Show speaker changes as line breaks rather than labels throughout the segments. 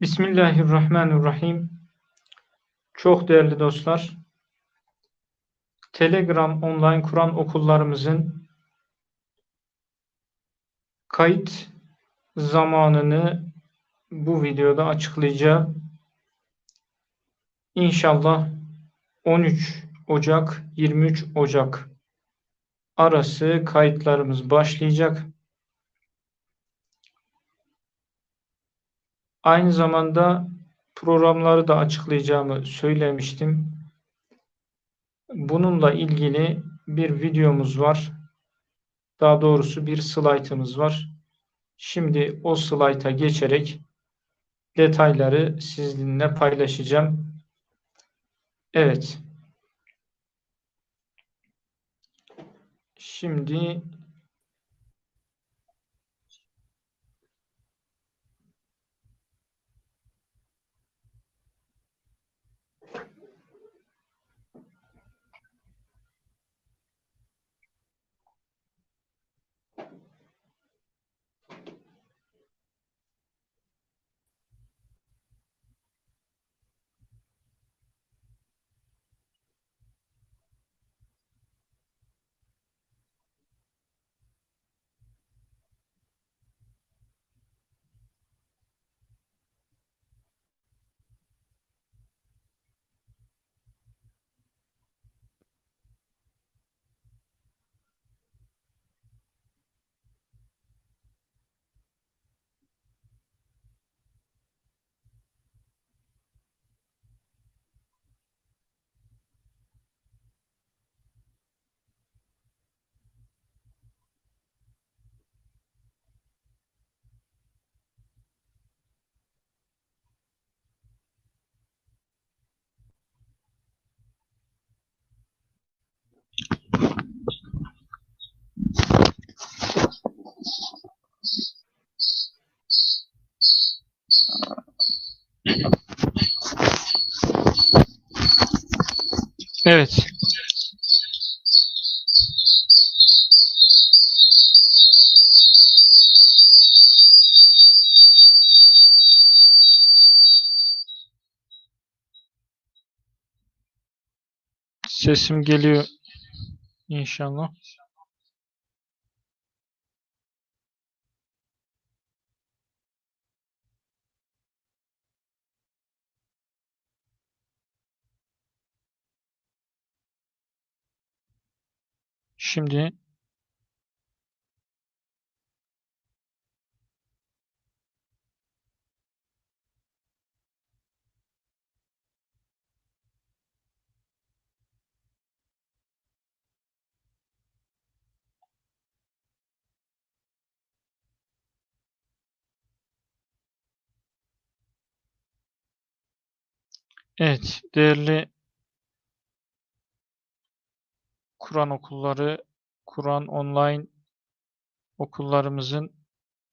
Bismillahirrahmanirrahim. Çok değerli dostlar, Telegram online Kur'an okullarımızın kayıt zamanını bu videoda açıklayacağım. İnşallah 13 Ocak 23 Ocak arası kayıtlarımız başlayacak. Aynı zamanda programları da açıklayacağımı söylemiştim. Bununla ilgili bir videomuz var. Daha doğrusu bir slaytımız var. Şimdi o slayta geçerek detayları sizinle paylaşacağım. Evet. Şimdi evet. Sesim geliyor inşallah. Şimdi evet değerli Kur'an okulları, Kur'an online okullarımızın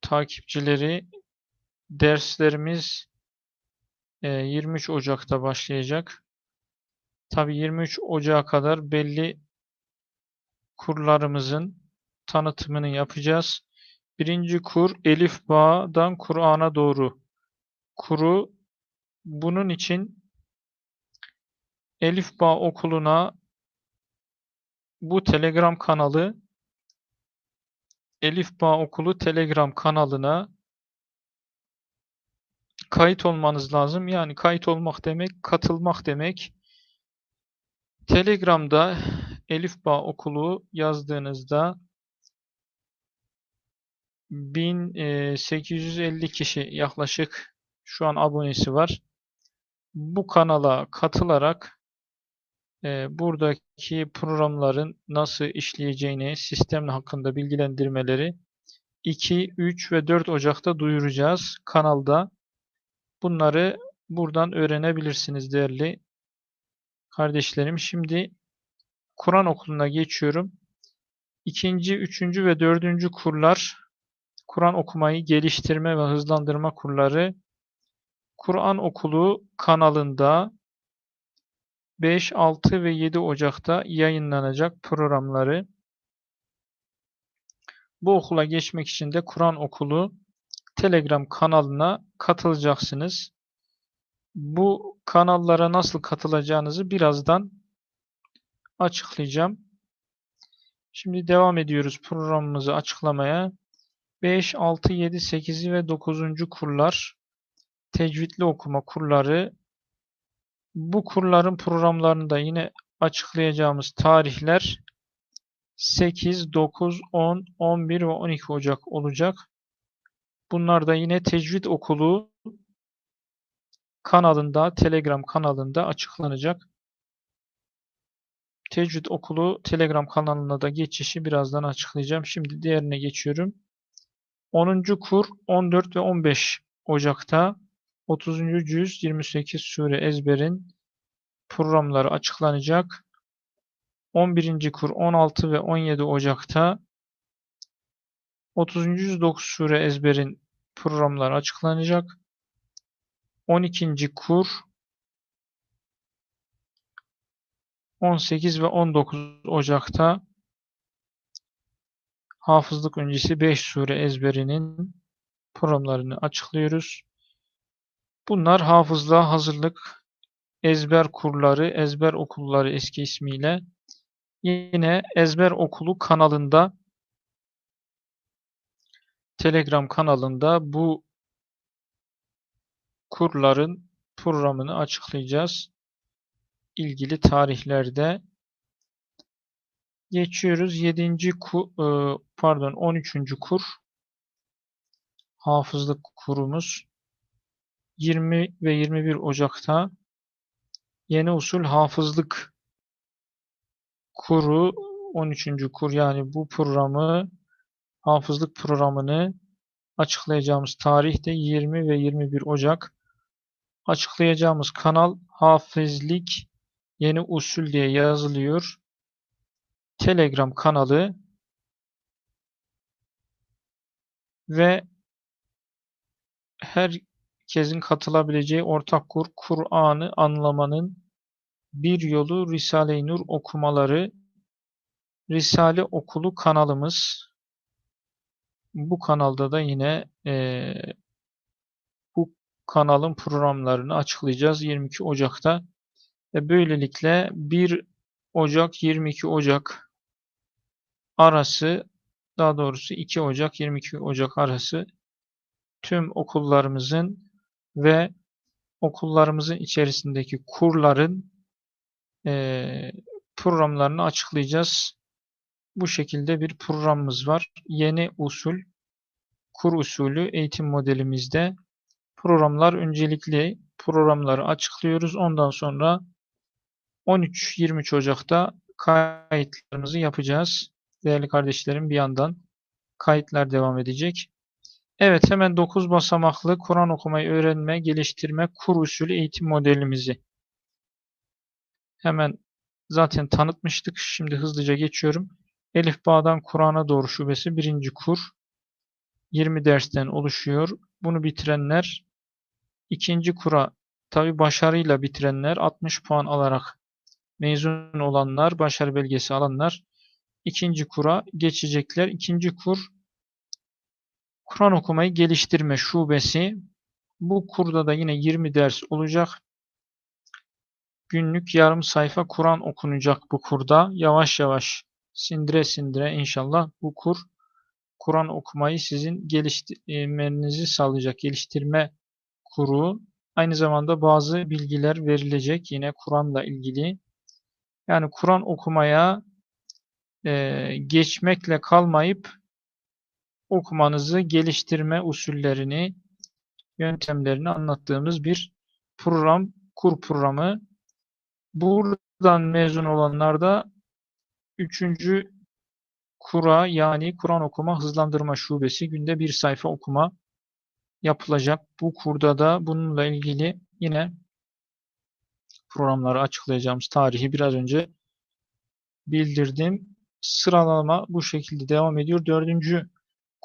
takipçileri derslerimiz e, 23 Ocak'ta başlayacak. Tabi 23 Ocak'a kadar belli kurlarımızın tanıtımını yapacağız. Birinci kur Elif Bağ'dan Kur'an'a doğru kuru. Bunun için Elif Bağ okuluna bu Telegram kanalı Elif Bağ Okulu Telegram kanalına kayıt olmanız lazım. Yani kayıt olmak demek, katılmak demek. Telegram'da Elif Bağ Okulu yazdığınızda 1850 kişi yaklaşık şu an abonesi var. Bu kanala katılarak e, buradaki programların nasıl işleyeceğini, sistem hakkında bilgilendirmeleri 2, 3 ve 4 Ocak'ta duyuracağız kanalda. Bunları buradan öğrenebilirsiniz değerli kardeşlerim. Şimdi Kur'an okuluna geçiyorum. İkinci, üçüncü ve dördüncü kurlar Kur'an okumayı geliştirme ve hızlandırma kurları Kur'an okulu kanalında 5, 6 ve 7 Ocak'ta yayınlanacak programları. Bu okula geçmek için de Kur'an okulu Telegram kanalına katılacaksınız. Bu kanallara nasıl katılacağınızı birazdan açıklayacağım. Şimdi devam ediyoruz programımızı açıklamaya. 5, 6, 7, 8 ve 9. kurlar, tecvidli okuma kurları. Bu kurların programlarında yine açıklayacağımız tarihler 8, 9, 10, 11 ve 12 Ocak olacak. Bunlar da yine Tecvid Okulu kanalında, Telegram kanalında açıklanacak. Tecvid Okulu Telegram kanalına da geçişi birazdan açıklayacağım. Şimdi diğerine geçiyorum. 10. kur 14 ve 15 Ocak'ta 30. cüz 28 sure ezberin programları açıklanacak. 11. kur 16 ve 17 Ocak'ta 30. cüz 9 sure ezberin programları açıklanacak. 12. kur 18 ve 19 Ocak'ta hafızlık öncesi 5 sure ezberinin programlarını açıklıyoruz. Bunlar hafızlığa hazırlık, ezber kurları, ezber okulları eski ismiyle. Yine ezber okulu kanalında Telegram kanalında bu kurların programını açıklayacağız. İlgili tarihlerde geçiyoruz. 7. Ku, e, pardon 13. kur hafızlık kurumuz 20 ve 21 Ocak'ta yeni usul hafızlık kuru 13. kur yani bu programı hafızlık programını açıklayacağımız tarih de 20 ve 21 Ocak. Açıklayacağımız kanal Hafizlik Yeni Usul diye yazılıyor. Telegram kanalı ve herkesin katılabileceği ortak kur Kur'an'ı anlamanın bir yolu Risale-i Nur okumaları Risale Okulu kanalımız. Bu kanalda da yine e, bu kanalın programlarını açıklayacağız 22 Ocak'ta. Ve böylelikle 1 Ocak 22 Ocak arası daha doğrusu 2 Ocak 22 Ocak arası tüm okullarımızın ve okullarımızın içerisindeki kurların e, programlarını açıklayacağız. Bu şekilde bir programımız var. Yeni usul, kur usulü eğitim modelimizde programlar öncelikli programları açıklıyoruz. Ondan sonra 13-23 Ocak'ta kayıtlarımızı yapacağız. Değerli kardeşlerim bir yandan kayıtlar devam edecek. Evet hemen 9 basamaklı Kur'an okumayı öğrenme, geliştirme, kur usulü eğitim modelimizi hemen zaten tanıtmıştık. Şimdi hızlıca geçiyorum. Elif Bağ'dan Kur'an'a doğru şubesi birinci kur. 20 dersten oluşuyor. Bunu bitirenler ikinci kura tabi başarıyla bitirenler 60 puan alarak mezun olanlar, başarı belgesi alanlar ikinci kura geçecekler. İkinci kur Kur'an okumayı geliştirme şubesi. Bu kurda da yine 20 ders olacak. Günlük yarım sayfa Kur'an okunacak bu kurda. Yavaş yavaş sindire sindire inşallah bu kur Kur'an okumayı sizin geliştirmenizi sağlayacak geliştirme kuru. Aynı zamanda bazı bilgiler verilecek yine Kur'an'la ilgili. Yani Kur'an okumaya e, geçmekle kalmayıp okumanızı geliştirme usullerini, yöntemlerini anlattığımız bir program, kur programı. Buradan mezun olanlar da üçüncü kura yani Kur'an okuma hızlandırma şubesi günde bir sayfa okuma yapılacak. Bu kurda da bununla ilgili yine programları açıklayacağımız tarihi biraz önce bildirdim. Sıralama bu şekilde devam ediyor. Dördüncü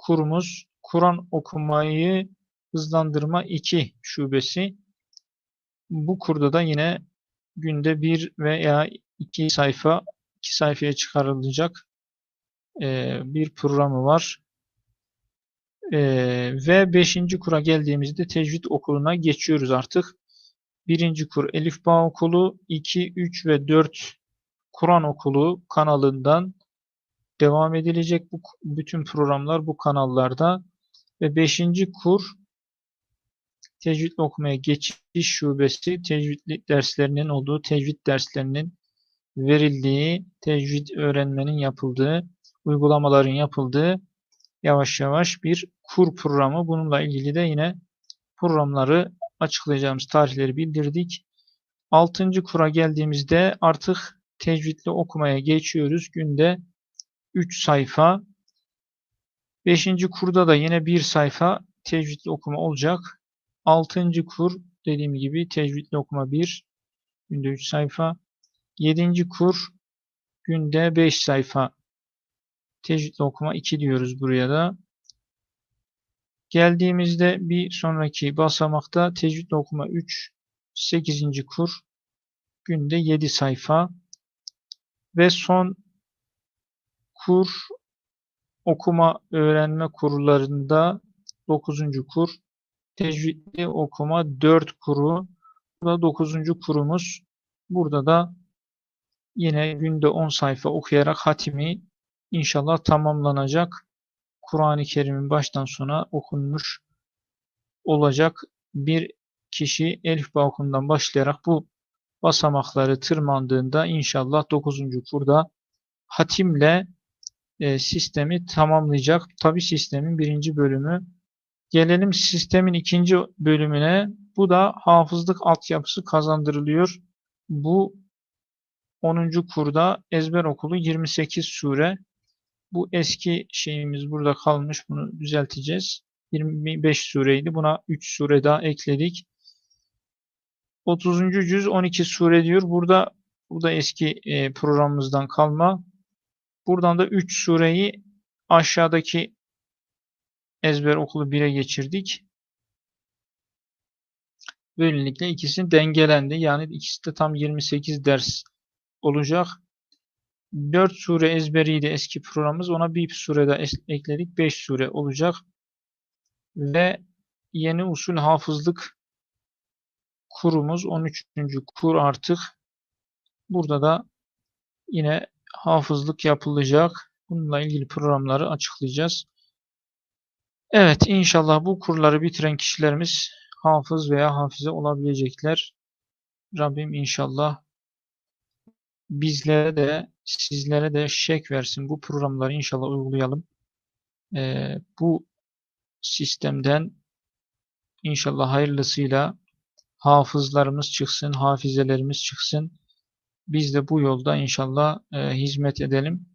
kurumuz Kur'an okumayı hızlandırma 2 şubesi. Bu kurda da yine günde bir veya iki sayfa iki sayfaya çıkarılacak e, bir programı var. E, ve beşinci kura geldiğimizde tecvid okuluna geçiyoruz artık. Birinci kur Elif Bağ Okulu, 2, 3 ve 4 Kur'an Okulu kanalından devam edilecek bu bütün programlar bu kanallarda ve 5. kur Tecvid okumaya geçiş şubesi tecvid derslerinin olduğu, tecvid derslerinin verildiği, tecvid öğrenmenin yapıldığı, uygulamaların yapıldığı yavaş yavaş bir kur programı. Bununla ilgili de yine programları açıklayacağımız tarihleri bildirdik. 6. kura geldiğimizde artık tecvidli okumaya geçiyoruz. Günde 3 sayfa. 5. kurda da yine bir sayfa tecvidli okuma olacak. 6. kur dediğim gibi tecvidli okuma 1. Günde 3 sayfa. 7. kur günde 5 sayfa. Tecvidli okuma 2 diyoruz buraya da. Geldiğimizde bir sonraki basamakta tecvidli okuma 3. 8. kur günde 7 sayfa. Ve son kur okuma öğrenme kurlarında 9. kur tecvidli okuma 4 kuru. Bu da 9. kurumuz. Burada da yine günde 10 sayfa okuyarak hatimi inşallah tamamlanacak. Kur'an-ı Kerim'in baştan sona okunmuş olacak bir kişi Elif Bağkun'dan başlayarak bu basamakları tırmandığında inşallah 9. kurda hatimle e, sistemi tamamlayacak. Tabi sistemin birinci bölümü. Gelelim sistemin ikinci bölümüne. Bu da hafızlık altyapısı kazandırılıyor. Bu 10. kurda ezber okulu 28 sure. Bu eski şeyimiz burada kalmış. Bunu düzelteceğiz. 25 sureydi. Buna 3 sure daha ekledik. 30. cüz 12 sure diyor. Burada bu da eski e, programımızdan kalma. Buradan da 3 sureyi aşağıdaki ezber okulu 1'e geçirdik. Böylelikle ikisini dengelendi. Yani ikisi de tam 28 ders olacak. 4 sure ezberiydi eski programımız. Ona bir sure daha ekledik. 5 sure olacak. Ve yeni usul hafızlık kurumuz 13. kur artık. Burada da yine hafızlık yapılacak. Bununla ilgili programları açıklayacağız. Evet inşallah bu kurları bitiren kişilerimiz hafız veya hafize olabilecekler. Rabbim inşallah bizlere de sizlere de şek versin. Bu programları inşallah uygulayalım. Ee, bu sistemden inşallah hayırlısıyla hafızlarımız çıksın, hafizelerimiz çıksın. Biz de bu yolda inşallah e, hizmet edelim.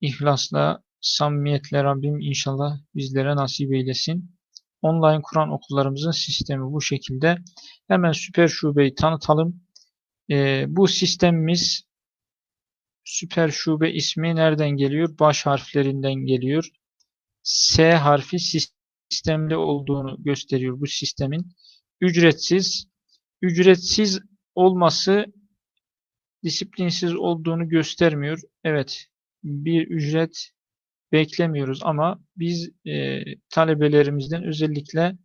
İhlasla, samimiyetle Rabbim inşallah bizlere nasip eylesin. Online Kur'an okullarımızın sistemi bu şekilde. Hemen Süper Şube'yi tanıtalım. E, bu sistemimiz Süper Şube ismi nereden geliyor? Baş harflerinden geliyor. S harfi sistemli olduğunu gösteriyor bu sistemin. Ücretsiz. Ücretsiz olması disiplinsiz olduğunu göstermiyor. Evet bir ücret beklemiyoruz ama biz e, talebelerimizden özellikle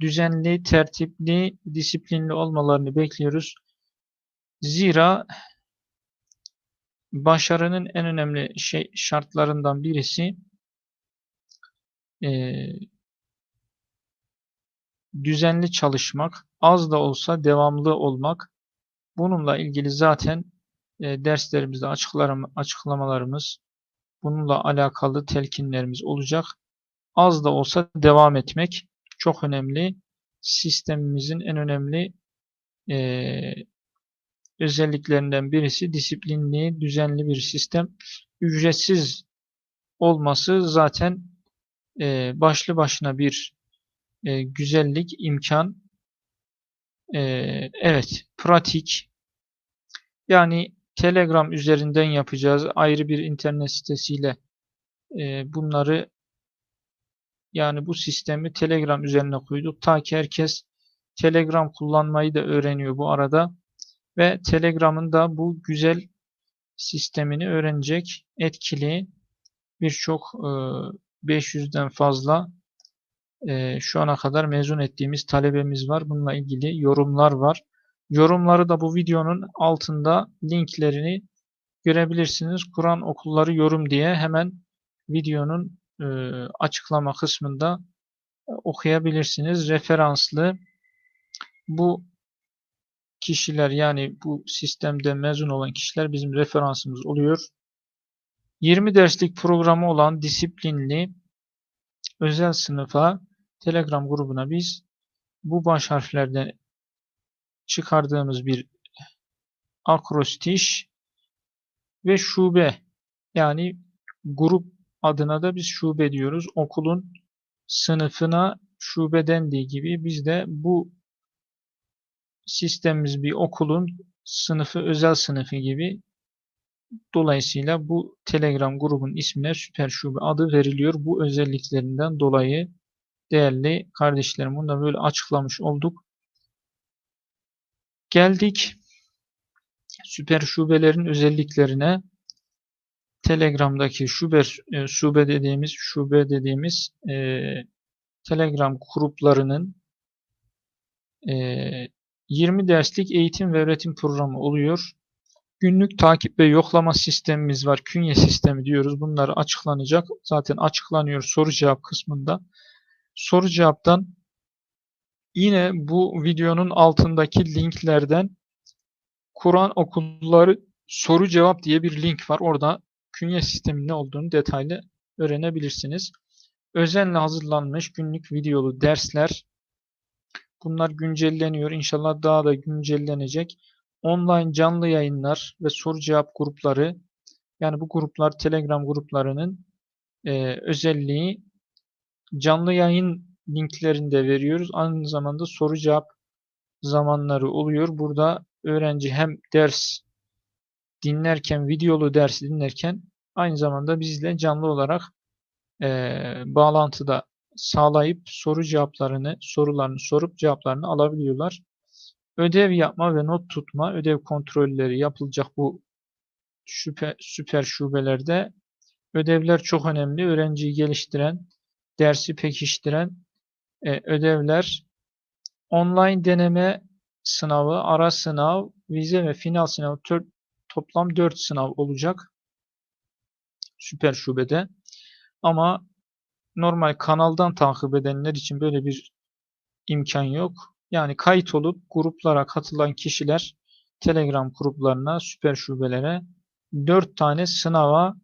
düzenli, tertipli, disiplinli olmalarını bekliyoruz. Zira başarının en önemli şey şartlarından birisi e, düzenli çalışmak, az da olsa devamlı olmak. Bununla ilgili zaten e, derslerimizde açıklamalarımız, bununla alakalı telkinlerimiz olacak. Az da olsa devam etmek çok önemli. Sistemimizin en önemli e, özelliklerinden birisi disiplinli, düzenli bir sistem. Ücretsiz olması zaten e, başlı başına bir e, güzellik, imkan. Evet, pratik. Yani Telegram üzerinden yapacağız. Ayrı bir internet sitesiyle e, bunları yani bu sistemi Telegram üzerine koyduk. Ta ki herkes Telegram kullanmayı da öğreniyor bu arada. Ve Telegram'ın da bu güzel sistemini öğrenecek etkili birçok e, 500'den fazla e, şu ana kadar mezun ettiğimiz talebemiz var. Bununla ilgili yorumlar var. Yorumları da bu videonun altında linklerini görebilirsiniz. Kur'an okulları yorum diye hemen videonun e, açıklama kısmında e, okuyabilirsiniz. Referanslı bu kişiler yani bu sistemde mezun olan kişiler bizim referansımız oluyor. 20 derslik programı olan disiplinli özel sınıfa Telegram grubuna biz bu baş harflerden çıkardığımız bir akrostiş ve şube yani grup adına da biz şube diyoruz. Okulun sınıfına şube dendiği gibi biz de bu sistemimiz bir okulun sınıfı özel sınıfı gibi dolayısıyla bu Telegram grubun ismine Süper Şube adı veriliyor. Bu özelliklerinden dolayı değerli kardeşlerim bunu da böyle açıklamış olduk. Geldik süper şubelerin özelliklerine. Telegram'daki şube, e, şube dediğimiz şube dediğimiz e, Telegram gruplarının e, 20 derslik eğitim ve öğretim programı oluyor. Günlük takip ve yoklama sistemimiz var. Künye sistemi diyoruz. Bunlar açıklanacak. Zaten açıklanıyor soru cevap kısmında. Soru cevaptan yine bu videonun altındaki linklerden Kur'an okulları soru cevap diye bir link var. Orada künye sisteminin ne olduğunu detaylı öğrenebilirsiniz. Özenle hazırlanmış günlük videolu dersler. Bunlar güncelleniyor. İnşallah daha da güncellenecek. Online canlı yayınlar ve soru cevap grupları. Yani bu gruplar Telegram gruplarının e, özelliği canlı yayın linklerini de veriyoruz. Aynı zamanda soru cevap zamanları oluyor. Burada öğrenci hem ders dinlerken, videolu ders dinlerken aynı zamanda bizle canlı olarak e, bağlantıda sağlayıp soru cevaplarını, sorularını sorup cevaplarını alabiliyorlar. Ödev yapma ve not tutma, ödev kontrolleri yapılacak bu süper, süper şubelerde. Ödevler çok önemli. Öğrenciyi geliştiren, dersi pekiştiren e, ödevler. Online deneme sınavı, ara sınav, vize ve final sınavı toplam 4 sınav olacak. Süper şubede. Ama normal kanaldan takip edenler için böyle bir imkan yok. Yani kayıt olup gruplara katılan kişiler Telegram gruplarına, süper şubelere 4 tane sınava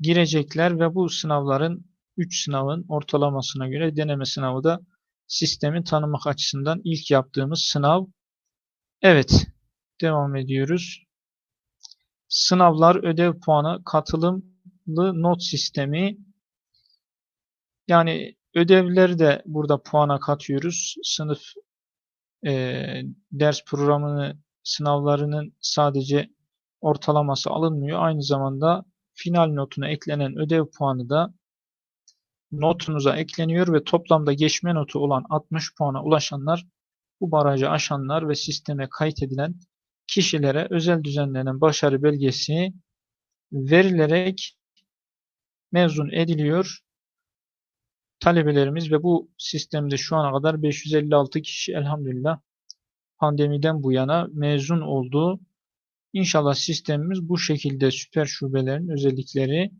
girecekler ve bu sınavların 3 sınavın ortalamasına göre deneme sınavı da sistemi tanımak açısından ilk yaptığımız sınav. Evet, devam ediyoruz. Sınavlar, ödev puanı, katılımlı not sistemi. Yani ödevleri de burada puana katıyoruz. Sınıf e, ders programını sınavlarının sadece ortalaması alınmıyor. Aynı zamanda final notuna eklenen ödev puanı da notunuza ekleniyor ve toplamda geçme notu olan 60 puana ulaşanlar bu barajı aşanlar ve sisteme kayıt edilen kişilere özel düzenlenen başarı belgesi verilerek mezun ediliyor. Talebelerimiz ve bu sistemde şu ana kadar 556 kişi elhamdülillah pandemiden bu yana mezun oldu. İnşallah sistemimiz bu şekilde süper şubelerin özellikleri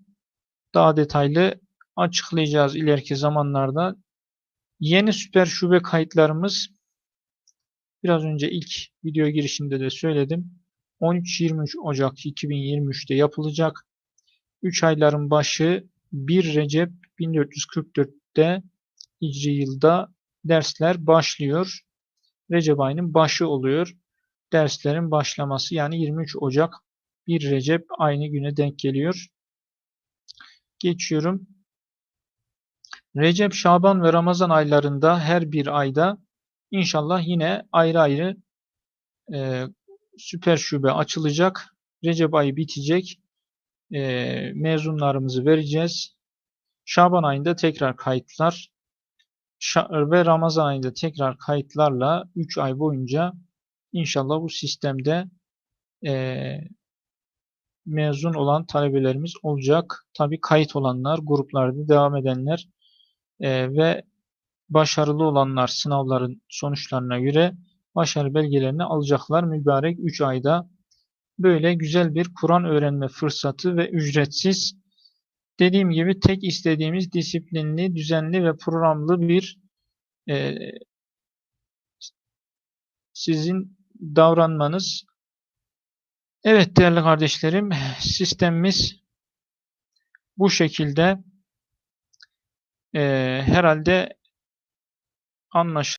daha detaylı açıklayacağız ileriki zamanlarda. Yeni süper şube kayıtlarımız biraz önce ilk video girişinde de söyledim. 13-23 Ocak 2023'te yapılacak. 3 ayların başı 1 Recep 1444'te Hicri yılda dersler başlıyor. Recep ayının başı oluyor. Derslerin başlaması yani 23 Ocak 1 Recep aynı güne denk geliyor. Geçiyorum. Recep, Şaban ve Ramazan aylarında her bir ayda inşallah yine ayrı ayrı e, süper şube açılacak. Recep ayı bitecek. E, mezunlarımızı vereceğiz. Şaban ayında tekrar kayıtlar ve Ramazan ayında tekrar kayıtlarla 3 ay boyunca inşallah bu sistemde e, mezun olan talebelerimiz olacak. Tabi kayıt olanlar, gruplarda devam edenler e, ve başarılı olanlar sınavların sonuçlarına göre başarı belgelerini alacaklar mübarek 3 ayda. Böyle güzel bir Kur'an öğrenme fırsatı ve ücretsiz. Dediğim gibi tek istediğimiz disiplinli, düzenli ve programlı bir e, sizin davranmanız. Evet değerli kardeşlerim, sistemimiz bu şekilde e, herhalde anlaş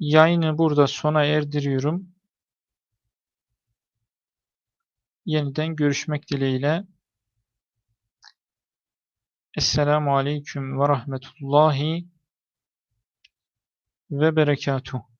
Yayını burada sona erdiriyorum. Yeniden görüşmek dileğiyle. Esselamu Aleyküm ve Rahmetullahi ve Berekatuhu.